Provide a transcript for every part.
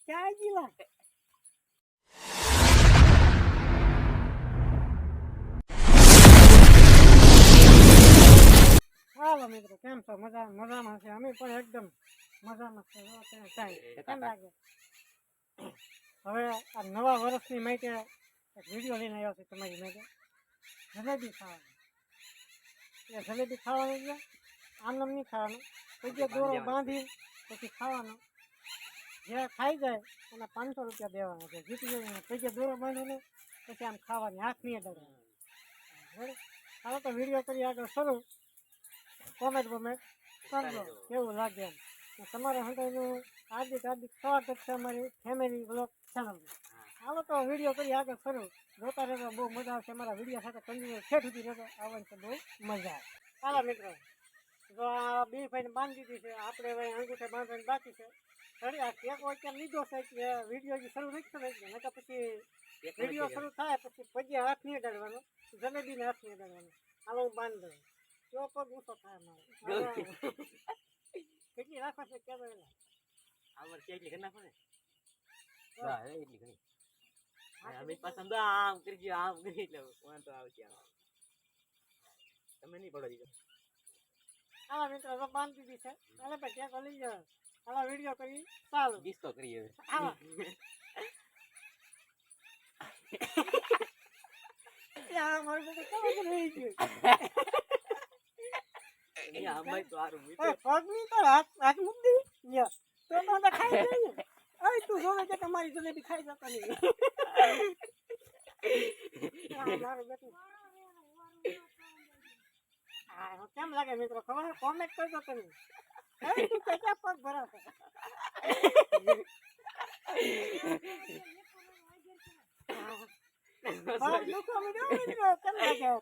ક્યાં ગયેલા હાલો મિત્રો કેમ છો? મજા મજામાં છે. અમે પણ એકદમ મજામાં છે. કેમ લાગે? હવે આ નવા વર્ષની માહિતી એક વીડિયો લઈને આવ્યો છે તમારી માટે. જલેબી ખાવાની. એ જલેબી ખાવાની ગયા આમ નહીં ખાવાનું. પછી દોરો બાંધી પછી ખાવાનો. જે ખાઈ જાય એના પાંચસો રૂપિયા દેવાના છે. જીતી જાય પછી દોરો બાંધીને પછી આમ ખાવાની આંખ નહીં અડાડવાનો. બરાબર? હવે તો વીડિયો કરી આગળ શરૂ. કોમેન્ટ બોમેન્ટ. કરજો કેવું લાગે એમ? તમારે હંડાઈનું હાર્દિક હાર્દિક સ્વાગત છે અમારી ફેમિલી બ્લોગ ચેનલ હાલો તો વીડિયો કરી આગળ શરૂ જોતા રહેતો બહુ મજા આવશે. અમારા વીડિયો સાથે કન્ટિન્યુ છેઠ સુધી રહેતો આવવાની તો બહુ મજા આવે. ચાલો મિત્રો. જો આ બે ભાઈને બાંધી દીધી છે. આપણે ભાઈ અંગૂઠે બાંધવાની બાકી છે. ઘડી આ કેક અત્યારે લીધો છે કે વીડિયો શરૂ નથી નહીં નકર પછી વીડિયો શરૂ થાય પછી પગે હાથ નહીં અડાડવાનો. જલેબીને હાથ નહીં અડાડવાનો. હાલો હું બાંધ દઉં. જો પગ ઊંચો થાય મારો કેટલી રાખો છે કેવો એલા આમર એટલી ઘરના કોને હા. હા એટલી ઘણી. અમે પસંદ આમ કરી ગયો આમ કરી એટલે વાંધો આવશે આમ તમે નહીં પડો દીધો હા મિત્રો તો બાંધ દીધી છે. હાલો ભાઈ ટેકો લઈ જાઓ. હાલો વીડિયો કરી. ચાલો. ડિસ્કો કરી હવે. હા. મારું બધું કેવું રહી ગયું અહીંયા આમાંય તો હારું એ મીઠું. પગની તો હાથ હાથ મૂકી દી. યા તો તો ખાઈ જાય ને. અરે તું જોવે કે તમારી જલેબી ખાઈ જતો નહીં. કેમ લાગે મિત્રો? ખબર કોમેન્ટ કરજો તમે. તું કેટલા પગ ભરાશે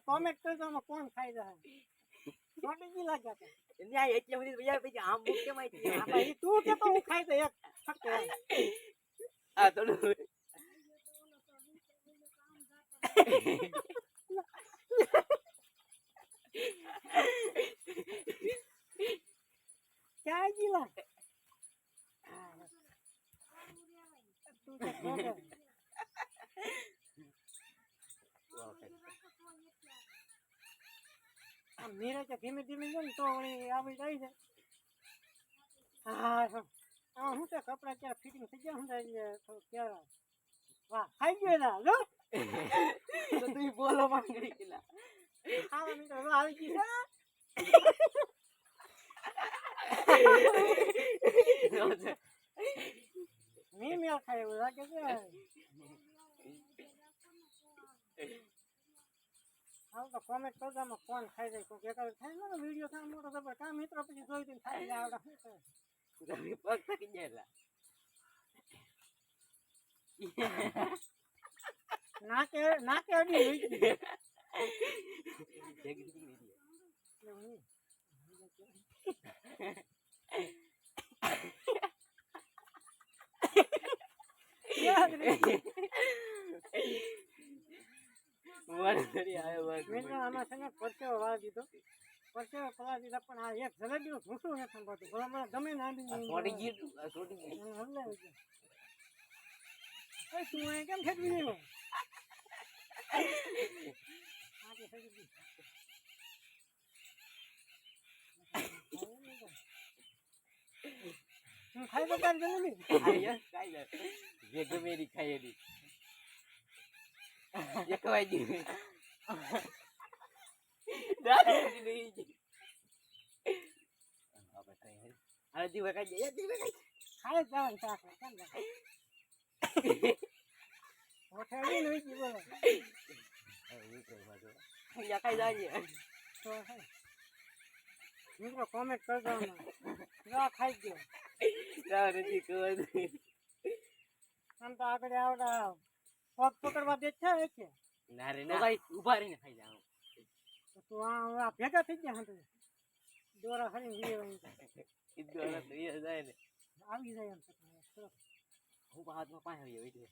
કોમેન્ટ કરજો કોણ ખાઈ જાય. છોટી જી લાગે એટલે બધી બીજા પછી આમ મુખ્ય ભાઈ તું કે તો હું ખાઈ દઈ એક. આ થોડું ક્યાં ગયેલા તું કે ખોટો. આમ નીરજ ધીમે ધીમે જાય ને તો વળી આવી જાય છે. હા હા. આમાં શું છે કપડા ક્યાં ફિટિંગ થઈ ગયા શું થાય વાહ ખાઈ ગયો ના જો. તું બોલો માંગડી કિલા મિત્રો તો આવી ગઈ છે. મેં મેળ ખાય એવું લાગે છે. હાલ તો કોમેન્ટ કરજો આમાં કોણ ખાઈ જાય. કોઈ એકાદ થાય ને વીડિયો થાય મોટો જબર કાં મિત્રો પછી જોઈ દઈને ખાઈ જાય આવડે તમે પગ થાકી ગયેલા. નાકે નાકે અડી હોય. ફરી આવ્યો વાત મિત્રો આમાં છે ને પરસેવો વાળી દીધો. પરસેવો પલાળી દીધા પણ આ એક જલેબીનું ભૂસું નથી સંભાળતું. ભલા મને ગમે ને આ છોડી ગયું છોડી તું અહીં કેમ તો. તું ખાઈ તો તારી જલેબી? ખાઈ જે ગમે એની ખાઈ એની. જે ખવાઈ ગયું દાદા નહીં ગઈ હવે ખાઈ હે આ જીવે ખાઈ જાય જીવે ખાઈ ખાઈ જ જવાનું છે આખરે. કેમ જાય? હોઠેડી ને વીકી બોલો. અહીંયા ખાઈ જાય તો હે. મિત્રો કોમેન્ટ કરજો આમાં. જો આ ખાઈ ગયો રાવ નથી ખબર આમ તો આગળ આવડા પગ પકડવા દે છે એ કે ના રે ના. ભાઈ ઊભા રહીને ખાઈ જાવ તો આ ભેગા થઈ ગયા હંતુ દોરા હરી વીએ કીધું હવે તો એ જાય ને. આવી જાય એમ. હું હાથમાં પાસે આવી એટલે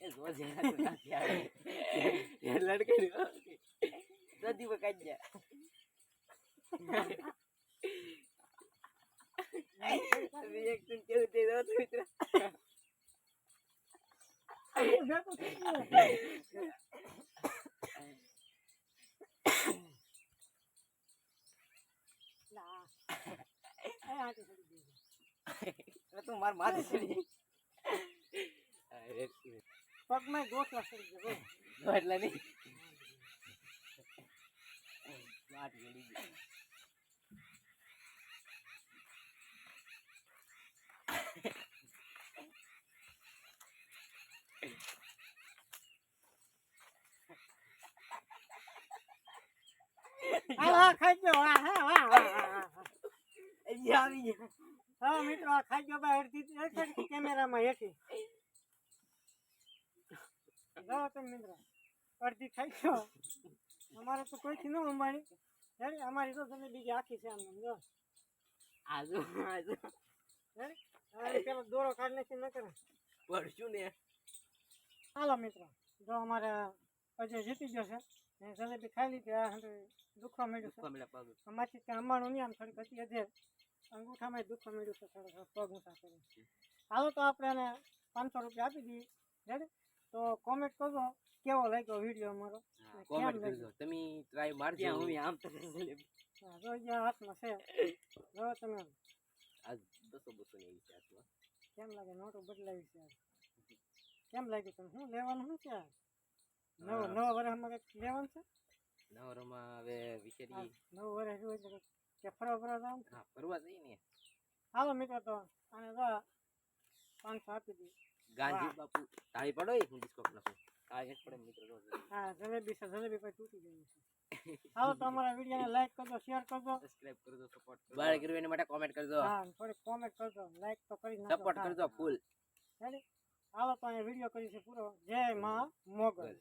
એ જો જેના તો નાખી આવે. એ લડકે તો કાઢી દે. Reaction કેવું થઈ રહ્યું મિત્ર? ભેગું થઈ ગયું. લા. એ આંટી પડી ગઈ. હવે તું માર ચડી. અરે, પગમાં ગોઠવા ચડી ગયો એટલે નહીં. વાત ગળી. હાલ, હા, ખાઈ ગયો. હા, હા, હા, હા, હા, હા. અહીંયા આવી ગયા. મિત્રો, આ ખાઈ ગયો અડધી કેમેરામાં હેઠી. જાઓ તમે મિત્રો. અડધી ખાઈ ગયો. અમારે તો કોઈથી ન અંબાણી હેડ, અમારી તો તમે બીજી આખી છે આમ જો આજુ આજુ હેડ. પેલો દોરો કાઢ નાખી ન કરે પડશું ને હાલો મિત્રો જો અમારે અજય જીતી ગયો છે ને જલેબી ખાઈ લીધી આ દુખવા મળ્યું છે અમારથી ત્યાં અંબાણું નહીં આમ થોડીક હતી અધેર અંગૂઠામાં દુઃખ મળ્યું છે થોડોક પગ ઊંચા કરી હાલો તો આપણે એને પાંચસો રૂપિયા આપી દઈએ. રેડી તો કોમેન્ટ કરજો કેવો લાગ્યો વીડિયો અમારો? કોમેન્ટ કેમ કરજો. તમે ટ્રાય મારજો. હું આમ તો. જો અહીંયા હાથમાં છે. જો તમે. આજ બસો બસો ની આવી છે હાથમાં. કેમ લાગે? નોટો બદલાવી છે કેમ લાગ્યું તમે શું લેવાનું શું છે? નવો નવા વર્ષમાં કંઈક લેવાનું છે? નવરોમાં હવે આ વિચારીએ નવું વર્ષ હોય કે ફરવા ફરવા જાવ હા ફરવા જઈએ ને. હાલો મિત્રો તો અને જો પાંચસો આપી દઈએ ગાંધી. બાપુ તાળી પડો એ હું ડિસ્કો નાખું આ એક પડે મિત્રો જો. હા જલેબી છે જલેબી પછી તૂટી ગઈ છે. હાલો તો અમારા વિડીયોને લાઈક કરજો શેર કરજો. સબસ્ક્રાઇબ કરજો સપોર્ટ કરજો. બાળ કર્યું એના માટે કોમેન્ટ કરજો. હા થોડી કોમેન્ટ કરજો. લાઈક તો કરી નાખો સપોર્ટ કરજો ફૂલ રેડી હાલો તો અહીંયા વીડિયો કરી છે પૂરો. જય માં મોગલ.